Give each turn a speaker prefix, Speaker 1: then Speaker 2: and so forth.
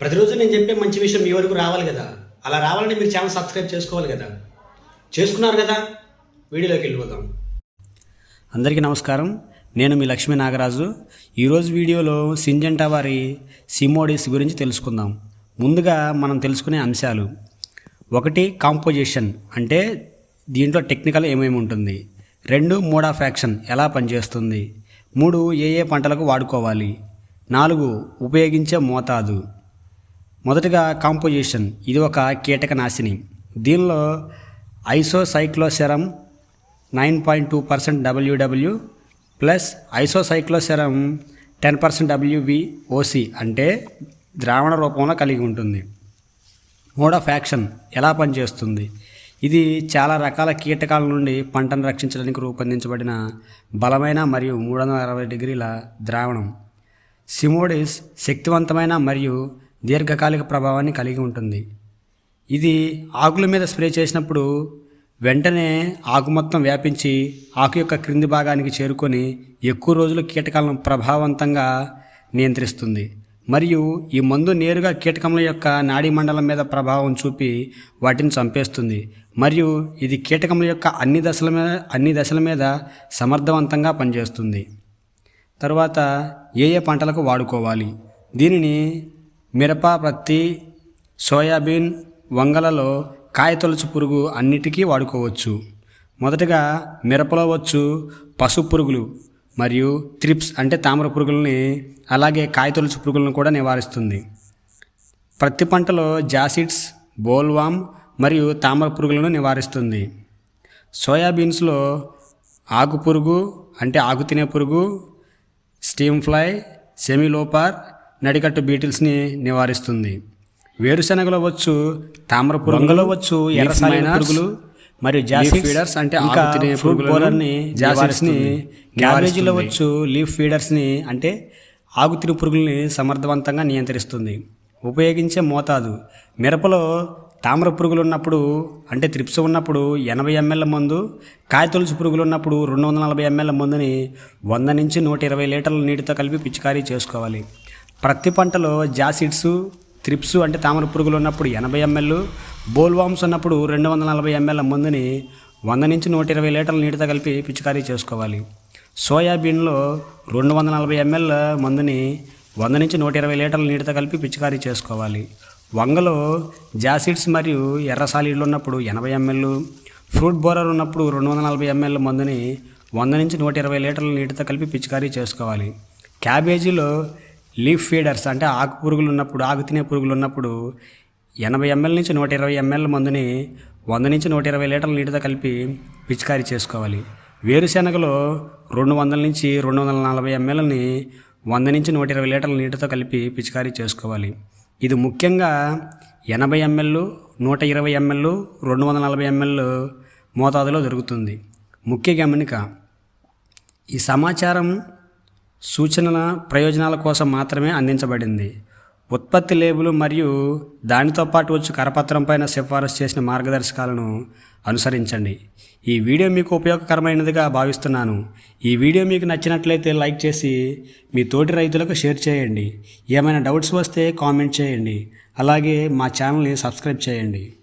Speaker 1: ప్రతిరోజు నేను చెప్పే మంచి విషయం మీ వరకు రావాలి కదా. అలా రావాలని మీరు ఛానల్ సబ్స్క్రైబ్ చేసుకోవాలి కదా. చేసుకున్నారు కదా? వీడియోలోకి వెళ్ళిపోదాం.
Speaker 2: అందరికీ నమస్కారం. నేను మీ లక్ష్మీ నాగరాజు. ఈరోజు వీడియోలో సింజంటా వారి సిమోడిస్ గురించి తెలుసుకుందాం. ముందుగా మనం తెలుసుకునే అంశాలు. ఒకటి కాంపోజిషన్ అంటే దీంట్లో టెక్నికల్ ఏమేమి ఉంటుంది? రెండు మోడ్ ఆఫ్ యాక్షన్ ఎలా పనిచేస్తుంది? మూడు ఏ ఏ పంటలకు వాడుకోవాలి? నాలుగు ఉపయోగించే మోతాదు. మొదటగా కాంపోజిషన్ ఇది ఒక కీటకనాశిని దీనిలో isocycloseram nine point two percent WW plus isocycloseram ten percent WVOC అంటే ద్రావణ రూపంలో కలిగి ఉంటుంది. మోడ్ ఆఫ్ యాక్షన్ ఎలా పనిచేస్తుంది? ఇది చాలా రకాల కీటకాల నుండి పంటను రక్షించడానికి రూపొందించబడిన బలమైన మరియు మూడు వందల అరవై డిగ్రీల ద్రావణం. సిమోడిస్ శక్తివంతమైన మరియు దీర్ఘకాలిక ప్రభావాన్ని కలిగి ఉంటుంది. ఇది ఆకుల మీద స్ప్రే చేసినప్పుడు వెంటనే ఆకు మొత్తం వ్యాపించి ఆకు యొక్క క్రింది భాగానికి చేరుకొని ఎక్కువ రోజులు కీటకాలను ప్రభావవంతంగా నియంత్రిస్తుంది. మరియు ఈ మందు నేరుగా కీటకముల యొక్క నాడీ మండలం మీద ప్రభావం చూపి వాటిని చంపేస్తుంది. మరియు ఇది కీటకముల యొక్క అన్ని దశల మీద అన్ని దశల మీద సమర్థవంతంగా పనిచేస్తుంది. తర్వాత ఏ ఏ పంటలకు వాడుకోవాలి? దీనిని మిరప పత్తి సోయాబీన్ వంగలలో కాయతొలుచు పురుగు అన్నిటికీ వాడుకోవచ్చు. మొదటగా మిరపలో వచ్చు పసుపు పురుగులు మరియు త్రిప్స్ అంటే తామర పురుగులని అలాగే కాయతొలుచు పురుగులను కూడా నివారిస్తుంది. ప్రతి పంటలో జాసిడ్స్ బోల్వామ్ మరియు తామర పురుగులను నివారిస్తుంది. సోయాబీన్స్లో ఆకు పురుగు అంటే ఆకు తినే పురుగు స్టీమ్ ఫ్లై సెమిలోపార్ నడికట్టు బీటిల్స్ని నివారిస్తుంది. వేరుశనగలో వచ్చు తామర పురుగులో వచ్చు ఎర్రసాలిన పురుగులు మరియు జాసిడ్ ఫీడర్స్ అంటే ఇంకా ఫ్రూట్ బోలర్ని జాసిడ్స్ని క్యాబేజీలో వచ్చు లీఫ్ ఫీడర్స్ని అంటే ఆకు తిని పురుగుల్ని సమర్థవంతంగా నియంత్రిస్తుంది. ఉపయోగించే మోతాదు. మిరపలో తామర పురుగులు ఉన్నప్పుడు అంటే త్రిప్స్ ఉన్నప్పుడు ఎనభై ఎంఎల్ మందు కాయతొలుసు పురుగులు ఉన్నప్పుడు రెండు వందల నలభై ఎంఎల్ మందుని వంద నుంచి నూట ఇరవై లీటర్ల నీటితో కలిపి పిచికారీ చేసుకోవాలి. ప్రతి పంటలో జాసిడ్స్ త్రిప్స్ అంటే తామర పురుగులు ఉన్నప్పుడు ఎనభై ఎంఎల్ బోల్వామ్స్ ఉన్నప్పుడు రెండు వందల నలభై ఎంఎల్ మందుని వంద నుంచి నూట ఇరవై లీటర్ల నీటితో కలిపి పిచికారీ చేసుకోవాలి. సోయాబీన్లో రెండు వందల నలభై ఎంఎల్ మందుని వంద నుంచి నూట ఇరవై లీటర్ల నీటితో కలిపి పిచికారీ చేసుకోవాలి. వంగలో జాసిడ్స్ మరియు ఎర్ర సాలిడ్లు ఉన్నప్పుడు ఎనభై ఎంఎల్ ఫ్రూట్ బోరర్ ఉన్నప్పుడు రెండు వందల నలభై ఎంఎల్ మందుని వంద నుంచి నూట ఇరవై లీటర్ల నీటితో కలిపి పిచికారీ చేసుకోవాలి. క్యాబేజీలో లీఫ్ ఫీడర్స్ అంటే ఆకు పురుగులు ఉన్నప్పుడు ఆకు తినే పురుగులు ఉన్నప్పుడు ఎనభై ఎంఎల్ నుంచి నూట ఇరవై ఎంఎల్ మందుని వంద నుంచి నూట ఇరవై లీటర్ల నీటితో కలిపి పిచికారీ చేసుకోవాలి. వేరుశెనగలో రెండు వందల నుంచి రెండు వందల నలభై ఎంఎల్ని వంద నుంచి నూట ఇరవై లీటర్ల నీటితో కలిపి పిచికారీ చేసుకోవాలి. ఇది ముఖ్యంగా ఎనభై ఎంఎల్ నూట ఇరవై ఎంఎల్ రెండు వందల నలభై ఎంఎల్ మోతాదులో దొరుకుతుంది. ముఖ్య గమనిక ఈ సమాచారం సూచనల ప్రయోజనాల కోసం మాత్రమే అందించబడింది. ఉత్పత్తి లేబుల్ మరియు దానితో పాటు వచ్చి కరపత్రం పైన సిఫారసు చేసిన మార్గదర్శకాలను అనుసరించండి. ఈ వీడియో మీకు ఉపయోగకరమైనదిగా భావిస్తున్నాను. ఈ వీడియో మీకు నచ్చినట్లయితే లైక్ చేసి మీ తోటి రైతులకు షేర్ చేయండి. ఏమైనా డౌట్స్ వస్తే కామెంట్ చేయండి. అలాగే మా ఛానల్ని సబ్స్క్రైబ్ చేయండి.